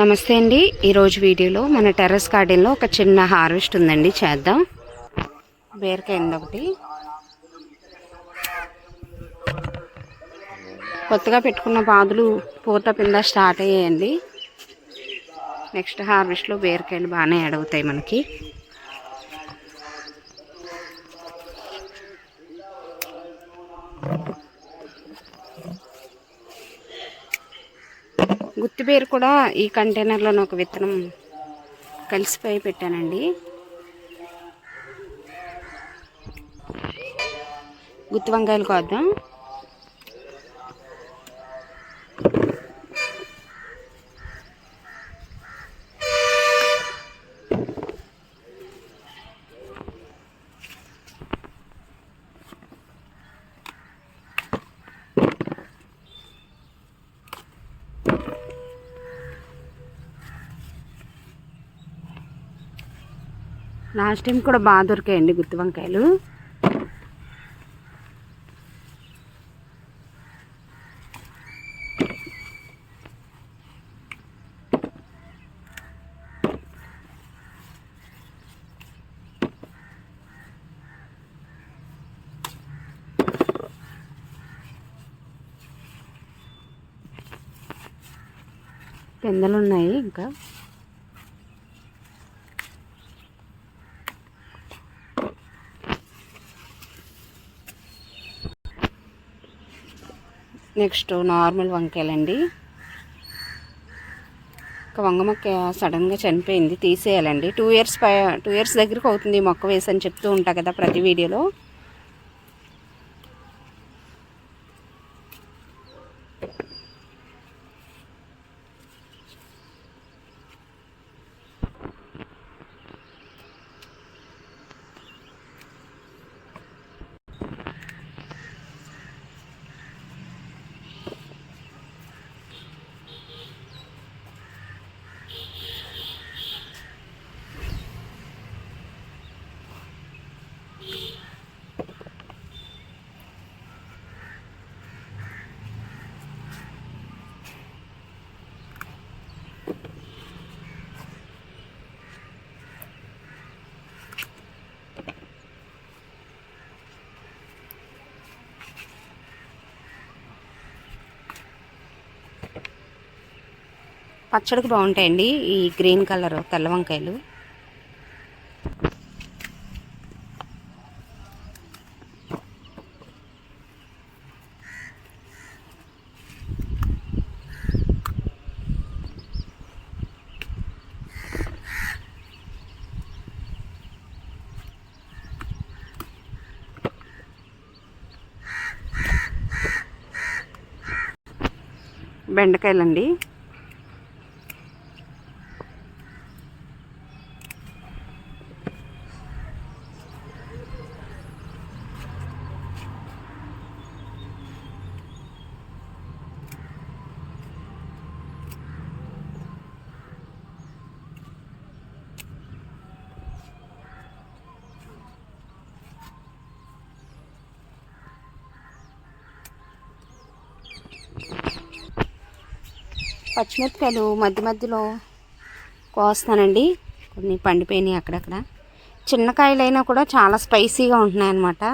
నమస్తే అండి. ఈరోజు వీడియోలో మన టెర్రస్ గార్డెన్లో ఒక చిన్న హార్వెస్ట్ ఉందండి. చేద్దాం. బీరకాయ ఒకటి. కొత్తగా పెట్టుకున్న పాదులు పూత పింద స్టార్ట్ అయ్యాయండి. నెక్స్ట్ హార్వెస్ట్లో బీరకాయలు బాగానే అడుగుతాయి మనకి. గుత్తిబీర కూడా ఈ కంటైనర్లోనే ఒక విత్తనం కలిసిపోయి పెట్టానండి. గుత్తి వంకాయలు కోద్దాం. లాస్ట్ టైం కూడా బాగా దొరికాయండి గుత్తి వంకాయలు. పెందలు ఉన్నాయి ఇంకా. నెక్స్ట్ నార్మల్ వంకాయలండి. ఒక వంగ మొక్క సడన్గా చనిపోయింది తీసేయాలండి. టూ ఇయర్స్ టూ ఇయర్స్ దగ్గరకు అవుతుంది మొక్క వేసి అని చెప్తూ ఉంటా కదా ప్రతి వీడియోలో. పచ్చడికి బాగుంటాయండి. ఈ గ్రీన్ కలర్ తెల్ల వంకాయలు. బెండకాయలండి. పచ్చిమిరపకాయలు మధ్య మధ్యలో కోస్తానండి. కొన్ని పండిపోయినాయి అక్కడక్కడ. చిన్న కాయలైనా కూడా చాలా స్పైసీగా ఉంటున్నాయి అన్నమాట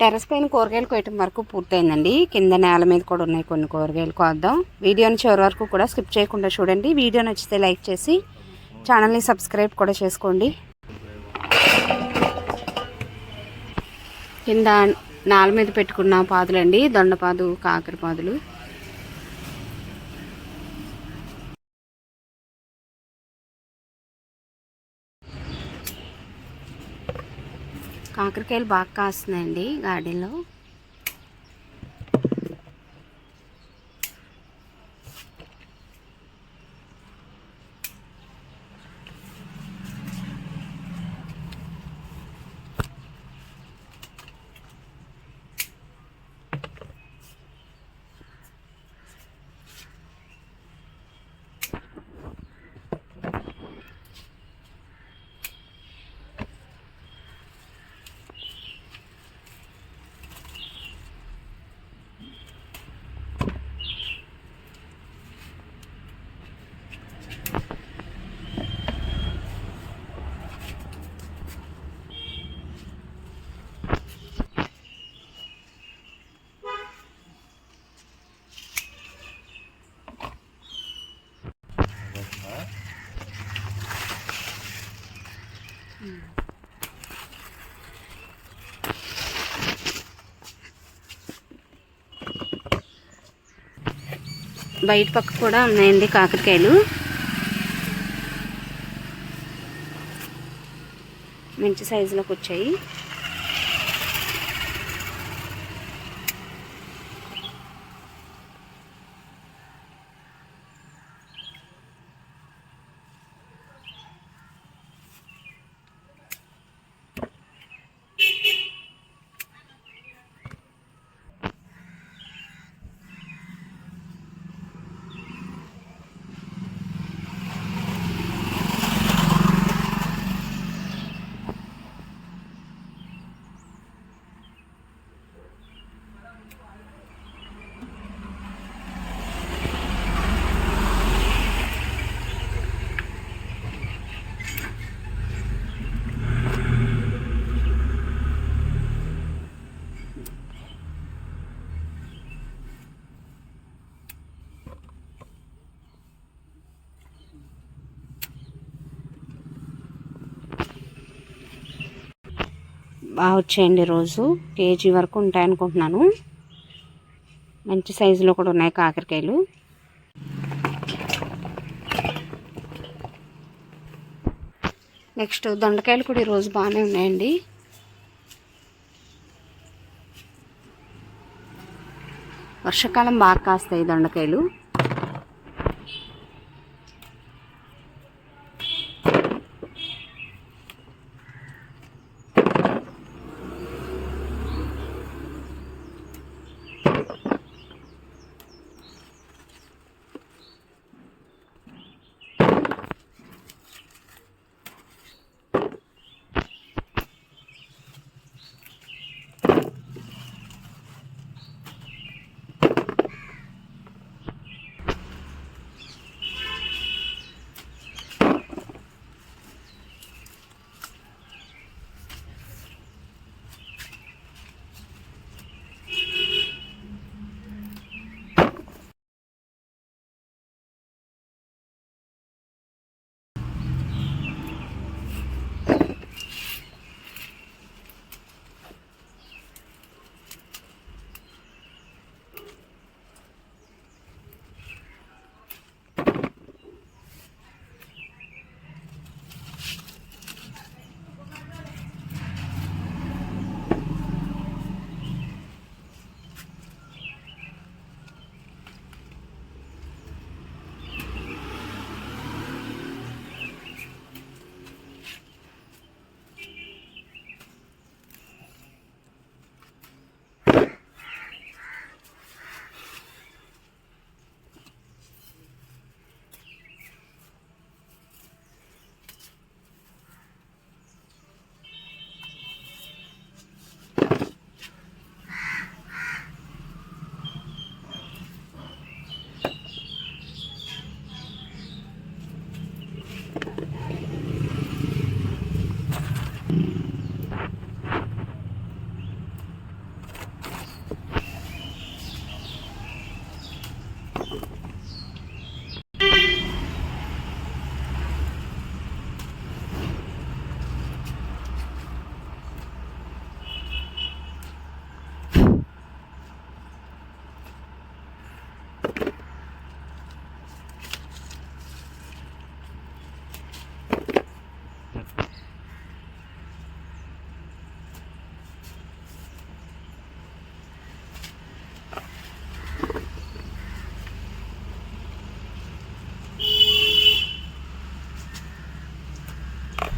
టెరస్ పైన కూరగాయలు కోయటం వరకు పూర్తయిందండి. కింద నేల మీద కూడా ఉన్నాయి కొన్ని కూరగాయలు కోద్దాం. వీడియోని చివరి వరకు కూడా స్కిప్ చేయకుండా చూడండి. వీడియో నచ్చితే లైక్ చేసి ఛానల్ని సబ్స్క్రైబ్ కూడా చేసుకోండి. కింద నాల మీద పెట్టుకున్న పాదులండి. దొండపాదు కాకర పాదులు కాకరకాయలు బాగా కాస్తున్నాయండి గార్డెన్లో. బయట పక్క కూడా ఉన్నాయండి కాకరకాయలు. మంచి సైజులోకి వచ్చాయి. బాగా వచ్చాయండి రోజు. కేజీ వరకు ఉంటాయి అనుకుంటున్నాను మంచి సైజులో కూడా ఉన్నాయి కాకరకాయలు. నెక్స్ట్ దొండకాయలు కూడా ఈరోజు బాగానే ఉన్నాయండి. వర్షాకాలం బాగా కాస్తాయి దొండకాయలు.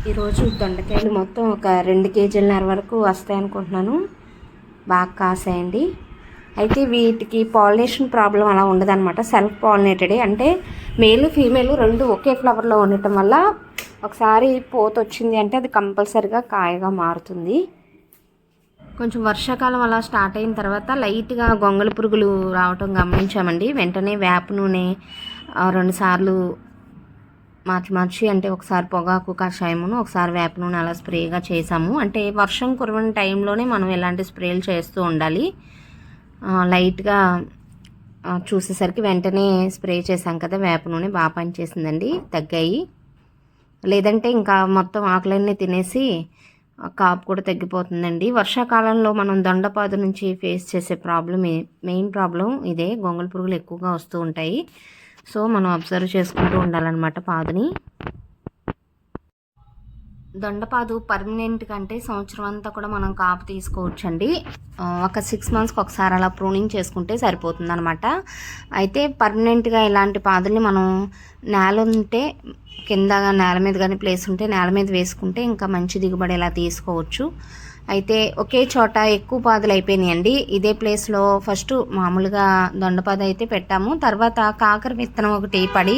ఈరోజు దొండకాయలు మొత్తం ఒక రెండు కేజీలన్నర వరకు వస్తాయి అనుకుంటున్నాను బాగా కాసాయండి. అయితే వీటికి పాలినేషన్ ప్రాబ్లం అలా ఉండదన్నమాట. Self pollinated. అంటే మేల్ ఫీమేల్ రెండు ఒకే ఫ్లవర్లో ఉండటం వల్ల ఒకసారి పోత వచ్చింది అంటే అది కంపల్సరిగా కాయగా మారుతుంది. కొంచెం వర్షాకాలం అలా స్టార్ట్ అయిన తర్వాత లైట్గా గొంగళి పురుగులు రావటం గమనించామండి. వెంటనే వేప నూనె రెండుసార్లు మార్చి మార్చి అంటే ఒకసారి పొగాకు కషాయమును ఒకసారి వేప నూనె అలా స్ప్రేగా చేసాము అంటే వర్షం కురవని టైంలోనే మనం ఇలాంటి స్ప్రేలు చేస్తూ ఉండాలి. లైట్గా చూసేసరికి వెంటనే స్ప్రే చేసాం కదా వేప నూనె బాగా పనిచేసిందండి తగ్గాయి. లేదంటే ఇంకా మొత్తం ఆకులన్నీ తినేసి కాపు కూడా తగ్గిపోతుందండి. వర్షాకాలంలో మనం దొండపాదు నుంచి ఫేస్ చేసే ప్రాబ్లం మెయిన్ ప్రాబ్లం ఇదే గొంగళి పురుగులు ఎక్కువగా వస్తూ ఉంటాయి. సో మనం అబ్జర్వ్ చేసుకుంటూ ఉండాలన్నమాట పాదుని. దొండపాదు పర్మనెంట్ కంటే సంవత్సరం అంతా కూడా మనం కాపు తీసుకోవచ్చండి. ఒక సిక్స్ మంత్స్కి ఒకసారి అలా ప్రూనింగ్ చేసుకుంటే సరిపోతుంది అనమాట అయితే పర్మనెంట్గా ఇలాంటి పాదుల్ని మనం నేల ఉంటే కింద నేల మీద కానీ ప్లేస్ ఉంటే నేల మీద వేసుకుంటే ఇంకా మంచి దిగుబడి ఇలా తీసుకోవచ్చు. అయితే ఒకే చోట ఎక్కువ పాదులు అయిపోయినాయండి. ఇదే ప్లేస్లో ఫస్ట్ మామూలుగా దొండపాద అయితే పెట్టాము. తర్వాత కాకర విత్తనం ఒకటి పడి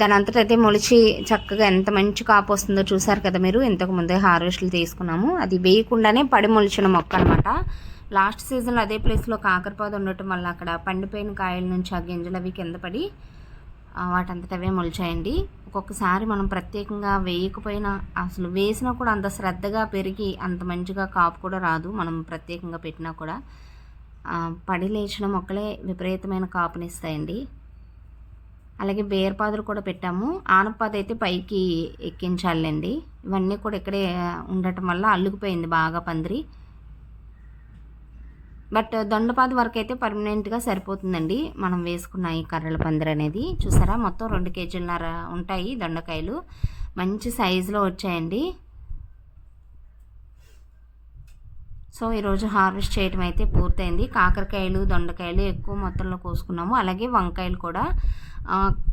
దాని అంతటా అయితే మొలిచి చక్కగా ఎంత మంచి కాపు వస్తుందో చూసారు కదా మీరు. ఇంతకు ముందే హార్వెస్ట్లు తీసుకున్నాము. అది వేయకుండానే పడి మొలిచిన మొక్క అనమాట లాస్ట్ సీజన్లో అదే ప్లేస్లో కాకరపాదు ఉండటం వల్ల అక్కడ పండిపోయిన కాయల నుంచి ఆ గింజలు అవి కింద పడి వాటంతటవే మొలిచాయండి. ఒక్కొక్కసారి మనం ప్రత్యేకంగా వేయకపోయినా అసలు వేసినా కూడా అంత శ్రద్ధగా పెరిగి అంత మంచిగా కాపు కూడా రాదు మనం ప్రత్యేకంగా పెట్టినా కూడా. పడి లేచిన మొక్కలే విపరీతమైన కాపునిస్తాయండి. అలాగే బేర్పాదులు కూడా పెట్టాము. ఆనపాద అయితే పైకి ఎక్కించాలండి. ఇవన్నీ కూడా ఇక్కడే ఉండటం వల్ల అల్లుకుపోయింది బాగా పందిరి. బట్ దొండపాద వరకు అయితే పర్మనెంట్గా సరిపోతుందండి. మనం వేసుకున్న ఈ కర్రల పందిరి అనేది. చూసారా? మొత్తం రెండు కేజీలన్నర ఉంటాయి దొండకాయలు. మంచి సైజులో వచ్చాయండి. సో ఈరోజు హార్వెస్ట్ చేయడం అయితే పూర్తయింది. కాకరకాయలు దొండకాయలు ఎక్కువ మొత్తంలో కోసుకున్నాము. అలాగే వంకాయలు కూడా.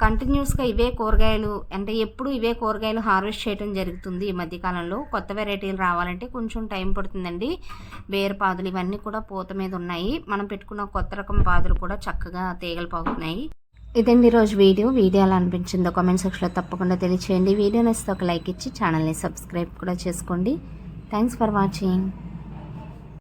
కంటిన్యూస్గా ఇవే కూరగాయలు అంటే ఎప్పుడు ఇవే కూరగాయలు హార్వెస్ట్ చేయడం జరుగుతుంది ఈ మధ్యకాలంలో కొత్త వెరైటీలు రావాలంటే కొంచెం టైం పడుతుందండి. వేరు పాదులు ఇవన్నీ కూడా పూత మీద ఉన్నాయి. మనం పెట్టుకున్న కొత్త రకం పాదులు కూడా చక్కగా తీగలు పోతున్నాయి ఇదండి ఈరోజు వీడియో. వీడియో ఎలా అనిపించిందో కామెంట్ సెక్షన్లో తప్పకుండా తెలియచేయండి. వీడియో నచ్చితే ఒక లైక్ ఇచ్చి ఛానల్ని సబ్స్క్రైబ్ కూడా చేసుకోండి. Thanks for watching